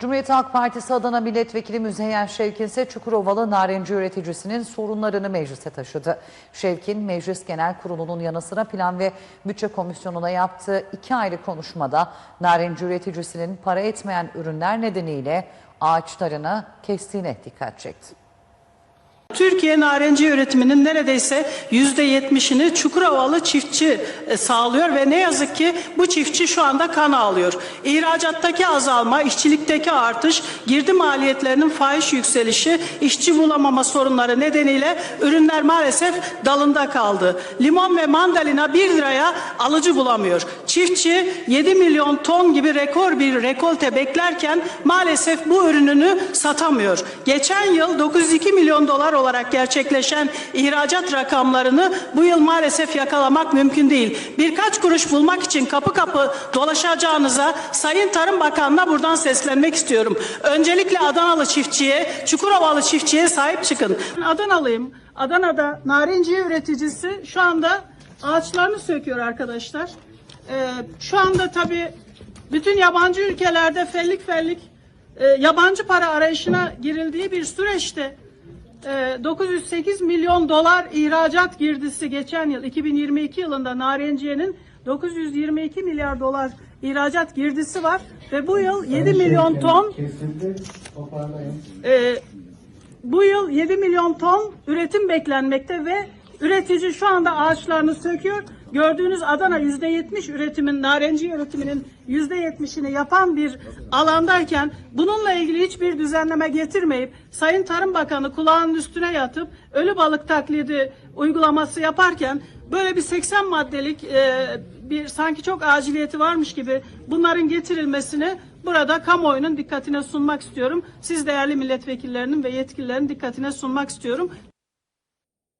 Cumhuriyet Halk Partisi Adana Milletvekili Müzeyyen Şevkin ise Çukurovalı narenci üreticisinin sorunlarını meclise taşıdı. Şevkin, Meclis Genel Kurulu'nun yanı sıra Plan ve Bütçe Komisyonu'na yaptığı iki ayrı konuşmada narenci üreticisinin para etmeyen ürünler nedeniyle ağaçlarını kestiğine dikkat çekti. Türkiye narenci üretiminin neredeyse yüzde yetmişini Çukurovalı çiftçi e, sağlıyor ve ne yazık ki bu çiftçi şu anda kan ağlıyor. İhracattaki azalma, işçilikteki artış, girdi maliyetlerinin fahiş yükselişi, işçi bulamama sorunları nedeniyle ürünler maalesef dalında kaldı. Limon ve mandalina 1 liraya alıcı bulamıyor. Çiftçi 7 milyon ton gibi rekor bir rekolte beklerken maalesef bu ürününü satamıyor. Geçen yıl 902 milyon dolar olarak gerçekleşen ihracat rakamlarını bu yıl maalesef yakalamak mümkün değil. Birkaç kuruş bulmak için kapı kapı dolaşacağınıza Sayın Tarım Bakanı'na buradan seslenmek istiyorum. Öncelikle Adanalı çiftçiye, Çukurovalı çiftçiye sahip çıkın. Adanalıyım. Adana'da narenciye üreticisi şu anda ağaçlarını söküyor arkadaşlar. Ee, şu anda tabii bütün yabancı ülkelerde fellik fellik e, yabancı para arayışına girildiği bir süreçte e, 908 milyon dolar ihracat girdisi geçen yıl 2022 yılında narenciyenin 922 milyar dolar ihracat girdisi var ve bu yıl 7 milyon ton e, bu yıl 7 milyon ton üretim beklenmekte ve üretici şu anda ağaçlarını söküyor. Gördüğünüz Adana %70 üretimin, narenci üretiminin %70'ini yapan bir alandayken bununla ilgili hiçbir düzenleme getirmeyip Sayın Tarım Bakanı kulağının üstüne yatıp ölü balık taklidi uygulaması yaparken böyle bir 80 maddelik e, bir sanki çok aciliyeti varmış gibi bunların getirilmesini burada kamuoyunun dikkatine sunmak istiyorum. Siz değerli milletvekillerinin ve yetkililerin dikkatine sunmak istiyorum.